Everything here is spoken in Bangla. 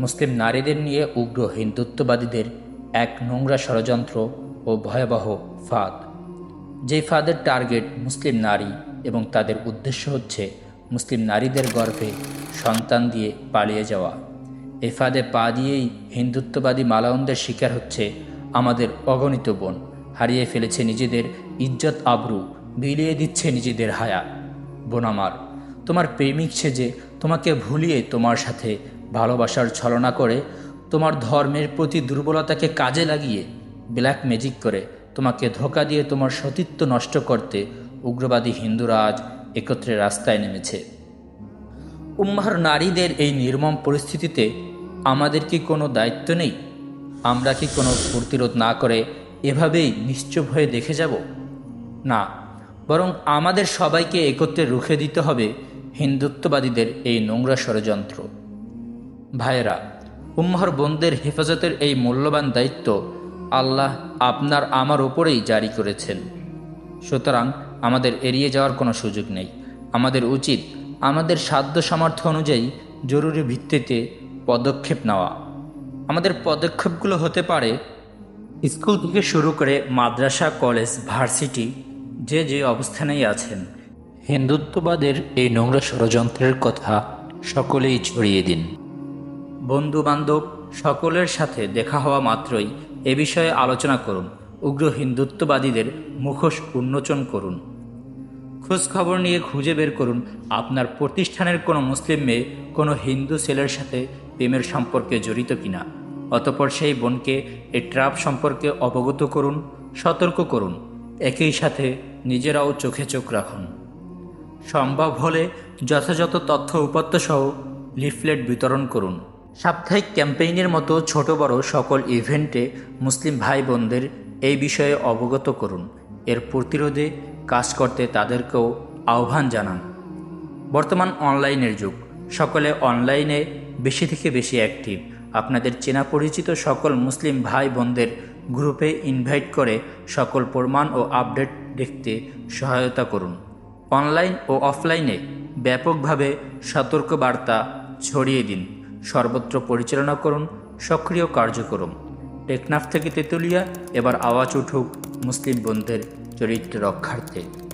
মুসলিম নারীদের নিয়ে উগ্র হিন্দুত্ববাদীদের এক নোংরা ষড়যন্ত্র ও ভয়াবহ ফাঁদ। যেই ফাঁদের টার্গেট মুসলিম নারী এবং তাদের উদ্দেশ্য হচ্ছে মুসলিম নারীদের গর্ভে সন্তান দিয়ে পালিয়ে যাওয়া। এই ফাঁদে পা দিয়েই হিন্দুত্ববাদী মালাউনদের শিকার হচ্ছে আমাদের অগণিত বোন। হারিয়ে ফেলেছে নিজেদের ইজ্জত আবরু, বিলিয়ে দিচ্ছে নিজেদের হায়া। বোন আমার, তোমার প্রেমিক সেজে তোমাকে ভুলিয়ে তোমার সাথে ভালোবাসার ছলনা করে তোমার ধর্মের প্রতি দুর্বলতাকে কাজে লাগিয়ে ব্ল্যাক ম্যাজিক করে তোমাকে ধোকা দিয়ে তোমার সতীত্ব নষ্ট করতে উগ্রবাদী হিন্দুরা আজ একত্রে রাস্তায় নেমেছে। উম্মার নারীদের এই নির্মম পরিস্থিতিতে আমাদের কি কোনো দায়িত্ব নেই? আমরা কি কোনো প্রতিরোধ না করে এভাবেই নিশ্চুপ হয়ে দেখে যাব? না, বরং আমাদের সবাইকে একত্রে রুখে দিতে হবে হিন্দুত্ববাদীদের এই নোংরা ষড়যন্ত্র। ভাইয়েরা উম্মাহর বোনদের হেফাজতের এই মূল্যবান দায়িত্ব আল্লাহ আপনার আমার ওপরেই জারি করেছেন। সুতরাং আমাদের এড়িয়ে যাওয়ার কোনো সুযোগ নেই। আমাদের উচিত আমাদের সাধ্য সামর্থ্য অনুযায়ী জরুরি ভিত্তিতে পদক্ষেপ নেওয়া। আমাদের পদক্ষেপগুলো হতে পারে স্কুল থেকে শুরু করে মাদ্রাসা, কলেজ, ভার্সিটি, যে যে অবস্থানেই আছেন। হিন্দুত্ববাদের এই নোংরা ষড়যন্ত্রের কথা সকলেই ছড়িয়ে দিন। বন্ধু বান্ধব সকলের সাথে দেখা হওয়া মাত্রই এ বিষয়ে আলোচনা করুন। উগ্র হিন্দুত্ববাদীদের মুখোশ উন্মোচন করুন। খোঁজ খবর নিয়ে খুঁজে বের করুন আপনার প্রতিষ্ঠানের কোনো মুসলিম মেয়ে, কোনো হিন্দু ছেলের সাথে প্রেমের সম্পর্কে জড়িত কিনা। অতপর সেই বোনকে এই ট্রাপ সম্পর্কে অবগত করুন, সতর্ক করুন। একই সাথে নিজেরাও চোখে চোখ রাখুন। সম্ভব হলে যথাযথ তথ্য উপাত্ত সহ লিফলেট বিতরণ করুন। সাপ্তাহিক ক্যাম্পেইনের মতো ছোট বড় সকল ইভেন্টে মুসলিম ভাই বোনদের এই বিষয়ে অবগত করুন। এর প্রতিরোধে কাজ করতে তাদেরকেও আহ্বান জানান। বর্তমান অনলাইনের যুগ। সকলে অনলাইনে বেশি থেকে বেশি অ্যাক্টিভ। আপনাদের চেনা পরিচিত সকল মুসলিম ভাই বোনদের গ্রুপে ইনভাইট করে সকল প্রমাণ ও আপডেট দেখতে সহায়তা করুন। অনলাইন ও অফলাইনে ব্যাপকভাবে সতর্ক বার্তা ছড়িয়ে দিন। সর্বত্র পরিচালনা করুন, সক্রিয় কার্যক্রম টেকনাফ থেকে তেতুলিয়া, এবার আওয়াজ উঠুক মুসলিম বন্ধের চরিত্র রক্ষার্থে।